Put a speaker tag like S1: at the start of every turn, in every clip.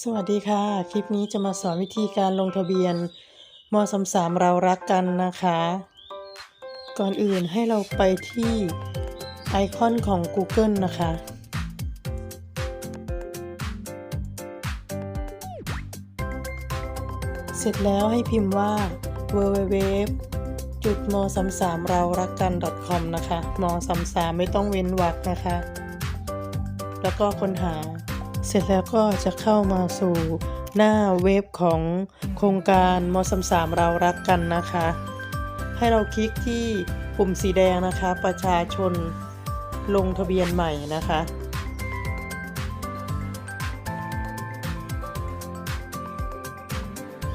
S1: สวัสดีค่ะ คลิปนี้จะมาสอนวิธีการลงทะเบียนมสามสามเรารักกันนะคะ ก่อนอื่นให้เราไปที่ไอคอนของ Google นะคะ เสร็จแล้วให้พิมพ์ว่า www จุดมสามสามเรารักกัน .com นะคะมสามสามไม่ต้องเว้นวรรคนะคะ แล้วก็ค้นหา เสร็จแล้วก็จะเข้ามาสู่หน้าเว็บของโครงการมสามสามเรารักกันนะคะ ให้เราคลิกที่ปุ่มสีแดงนะคะ ประชาชนลงทะเบียนใหม่นะคะ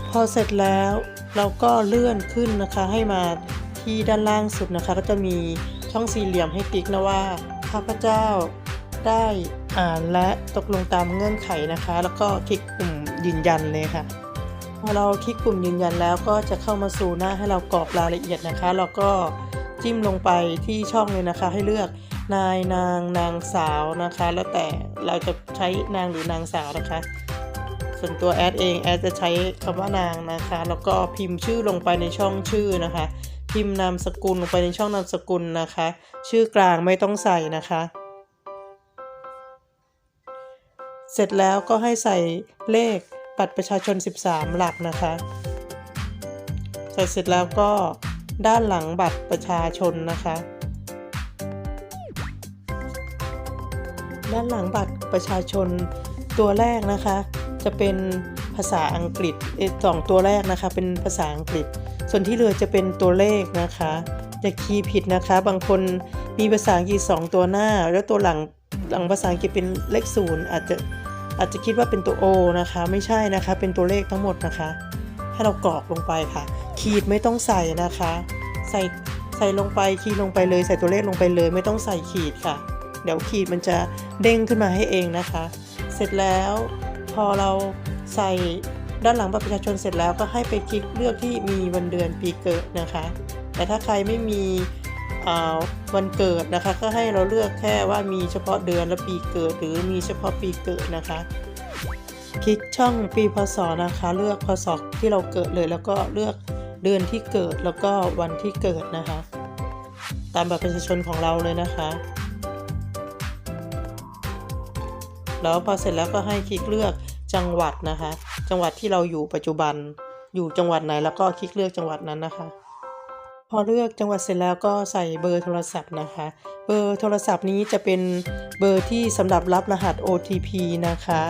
S1: พอเสร็จแล้วเราก็เลื่อนขึ้นนะคะ ให้มาที่ด้านล่างสุดนะคะ ก็จะมีช่องสี่เหลี่ยมให้ติ๊กนะว่าข้าพเจ้าได้ อ่านและตกลงตามเงื่อนไขนะคะ แล้วก็คลิกปุ่มยืนยันเลยค่ะ พอเราคลิกปุ่มยืนยันแล้วก็จะเข้ามาสู่หน้าให้เรากรอกรายละเอียดนะคะ แล้วก็จิ้มลงไปที่ช่องเลยนะคะ ให้เลือกนายนางนางสาวนะคะ แล้วแต่เราจะใช้นางหรือนางสาวนะคะ ส่วนตัวแอดเองแอดจะใช้คำว่านางนะคะ แล้วก็พิมพ์ชื่อลงไปในช่องชื่อนะคะ พิมพ์นามสกุลลงไปในช่องนามสกุลนะคะ ชื่อกลางไม่ต้องใส่นะคะ เสร็จแล้วก็ให้ใส่เลขบัตรประชาชน 13 หลักนะคะ ใส่เสร็จแล้วก็ด้านหลังบัตรประชาชนนะคะ ด้านหลังบัตรประชาชนตัวแรกนะคะ จะเป็นภาษาอังกฤษสองตัวแรกนะคะเป็นภาษาอังกฤษ ส่วนที่เหลือจะเป็นตัวเลขนะคะอย่าคีย์ผิดนะคะ บางคนมีภาษาอังกฤษสองตัวหน้า แล้วตัวหลัง หลังภาษาอังกฤษเป็นเลขศูนย์อาจจะอาจจะคิดว่าเป็นตัว O นะคะ ไม่ใช่นะคะ เป็นตัวเลขทั้งหมดนะคะ ให้เรากรอกลงไปค่ะ ขีดไม่ต้องใส่นะคะ ใส่ใส่ลงไปขีดลงไปเลย ใส่ตัวเลขลงไปเลย ไม่ต้องใส่ขีดค่ะ เดี๋ยวขีดมันจะเด้งขึ้นมาให้เองนะคะ เสร็จแล้วพอเราใส่ด้านหลังบัตรประชาชนเสร็จแล้วก็ให้ไปคลิกเลือกที่มีวันเดือนปีเกิดนะคะ แต่ถ้าใครไม่มี วันเกิดนะคะ ก็ให้เราเลือกแค่ว่ามีเฉพาะเดือนและปีเกิด หรือมีเฉพาะปีเกิดนะคะ คลิกช่องปีพศนะคะ เลือกพศที่เราเกิดเลย แล้วก็เลือกเดือนที่เกิดแล้วก็วันที่เกิดนะคะ ตามบัตรประชาชนของเราเลยนะคะ แล้วพอเสร็จแล้วก็ให้คลิกเลือกจังหวัดนะคะ จังหวัดที่เราอยู่ปัจจุบันอยู่จังหวัดไหนแล้วก็คลิกเลือกจังหวัดนั้นนะคะ พอเลือกจังหวัดเสร็จแล้วก็ใส่เบอร์โทรศัพท์นะคะ เบอร์โทรศัพท์นี้จะเป็นเบอร์ที่สำหรับรับรหัส OTP นะคะ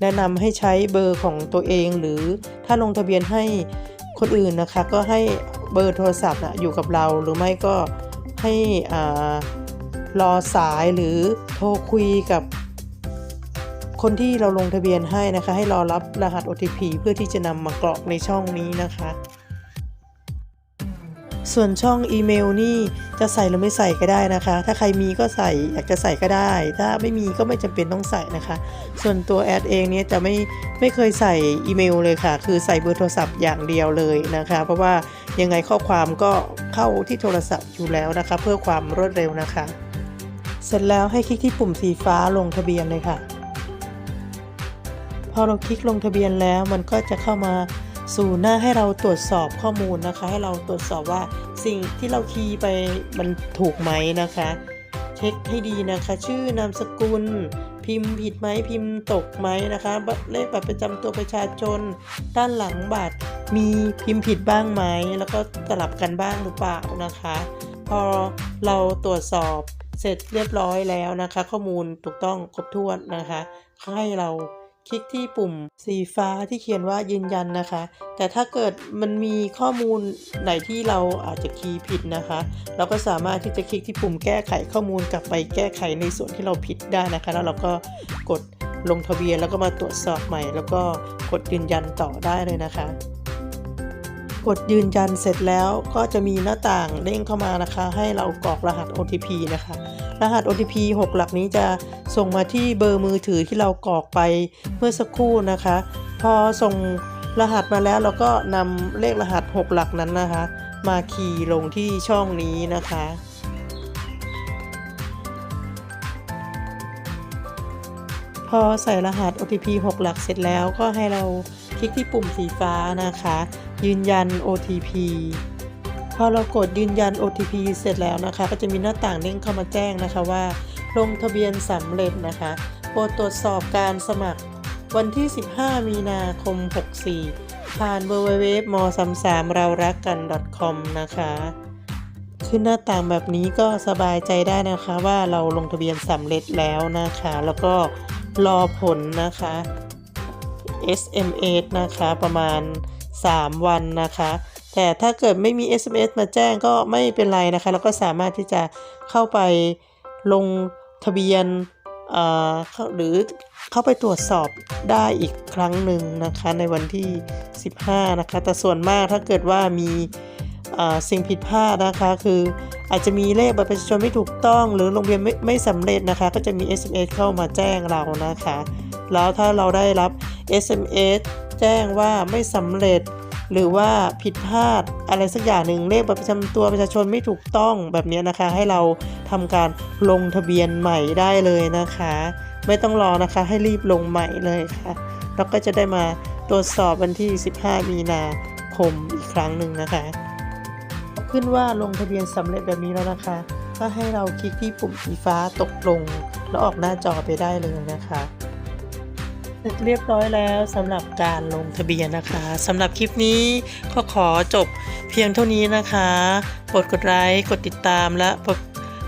S1: แนะนำให้ใช้เบอร์ของตัวเอง หรือถ้าลงทะเบียนให้คนอื่นนะคะ ก็ให้เบอร์โทรศัพท์นะอยู่กับเรา หรือไม่ก็ให้อารอสายหรือโทรคุยกับคนที่เราลงทะเบียนให้นะคะ ให้รอรับรหัส OTP เพื่อที่จะนำมากรอกในช่องนี้นะคะ ส่วนช่องอีเมลนี่จะใส่หรือไม่ใส่ก็ได้นะคะ ถ้าใครมีก็ใส่อยากจะใส่ก็ได้ ถ้าไม่มีก็ไม่จำเป็นต้องใส่นะคะ ส่วนตัวแอดเองเนี่ยจะไม่ไม่เคยใส่อีเมลเลยค่ะ คือใส่เบอร์โทรศัพท์อย่างเดียวเลยนะคะ เพราะว่ายังไงข้อความก็เข้าที่โทรศัพท์อยู่แล้วนะคะ เพื่อความรวดเร็วนะคะ เสร็จแล้วให้คลิกที่ปุ่มสีฟ้าลงทะเบียนเลยค่ะ พอเราคลิกลงทะเบียนแล้วมันก็จะเข้ามา สู่หน้าให้เราตรวจสอบข้อมูลนะคะ ให้เราตรวจสอบว่าสิ่งที่เราคีย์ไปมันถูกไหมนะคะ เช็คให้ดีนะคะ ชื่อนามสกุล พิมพ์ผิดไหมพิมพ์ตกไหมนะคะเลขบัตรประจำตัวประชาชน ด้านหลังบัตรมีพิมพ์ผิดบ้างไหมแล้วก็สลับกันบ้างหรือเปล่านะคะ พอเราตรวจสอบเสร็จเรียบร้อยแล้วนะคะ ข้อมูลถูกต้องครบถ้วนนะคะให้เรา คลิกที่ปุ่มสีฟ้าที่เขียนว่ายืนยันนะคะ แต่ถ้าเกิดมันมีข้อมูลไหนที่เราอาจจะคีย์ผิดนะคะ เราก็สามารถที่จะคลิกที่ปุ่มแก้ไขข้อมูลกลับไปแก้ไขในส่วนที่เราผิดได้นะคะ แล้วเราก็กดลงทะเบียนแล้วก็มาตรวจสอบใหม่ แล้วก็กดยืนยันต่อได้เลยนะคะ กดยืนยันเสร็จแล้วก็จะมีหน้าต่างเด้งเข้ามานะคะ ให้เรากรอกรหัส OTP นะคะ รหัส OTP 6 หลักนี้จะส่งมาที่เบอร์มือถือที่เรากรอกไปเมื่อสักครู่นะคะ พอส่งรหัสมาแล้วเราก็นำเลขรหัส 6 หลักนั้นนะคะ มาคีย์ลงที่ช่องนี้นะคะพอใส่รหัส OTP 6 หลักเสร็จแล้วก็ให้เรา ลิกที่ปุ่มสีฟ้านะคะ ยืนยัน OTP พอเรากดยืนยัน OTP เสร็จแล้วนะคะ ก็จะมีหน้าต่างเด้งเข้ามาแจ้งนะคะว่า ลงทะเบียนสำเร็จนะคะโปรดตรวจสอบการสมัครวันที่ 15 มีนาคม 64 ผ่าน www m 3 3เรารักกัน .com นะคะขึ้นหน้าต่างแบบนี้ก็สบายใจได้นะคะว่าเราลงทะเบียนสำเร็จแล้วนะคะ แล้วก็รอผลนะคะ SMS นะคะประมาณ 3 วันนะคะ แต่ถ้าเกิดไม่มี SMS มาแจ้งก็ไม่เป็นไรนะคะแล้วก็สามารถที่จะเข้าไปลงทะเบียนเอ่อหรือเข้าไปตรวจสอบได้อีกครั้งหนึ่งนะคะในวันที่ 15 นะคะ แต่ส่วนมากถ้าเกิดว่ามีเอ่อสิ่งผิดพลาดนะคะคืออาจจะมีเลขบัตรประชาชนไม่ถูกต้อง หรือลงทะเบียนไม่ไม่สำเร็จนะคะ ก็จะมี SMS เข้ามาแจ้งเรานะคะ แล้วถ้าเราได้รับ SMS แจ้งว่าไม่สำเร็จ หรือว่าผิดพลาดอะไรสักอย่างหนึ่งเลขบัตรประจำตัวประชาชนไม่ถูกต้องแบบนี้นะคะ ให้เราทำการลงทะเบียนใหม่ได้เลยนะคะ ไม่ต้องรอนะคะให้รีบลงใหม่เลยค่ะ แล้วก็จะได้มาตรวจสอบวันที่ 15 มีนาคมอีกครั้งหนึ่งนะคะ ขึ้นว่าลงทะเบียนสำเร็จแบบนี้แล้วนะคะ ก็ให้เราคลิกที่ปุ่มสีฟ้าตกลง แล้วออกหน้าจอไปได้เลยนะคะ เสร็จเรียบร้อยแล้วสำหรับการลงทะเบียนนะคะสำหรับคลิปนี้ก็ขอจบเพียงเท่านี้นะคะกดกดไลค์กดติดตามและ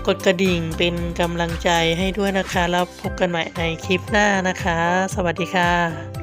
S1: กดกระดิ่งเป็นกำลังใจให้ด้วยนะคะ แล้วพบกันใหม่ในคลิปหน้านะคะ สวัสดีค่ะ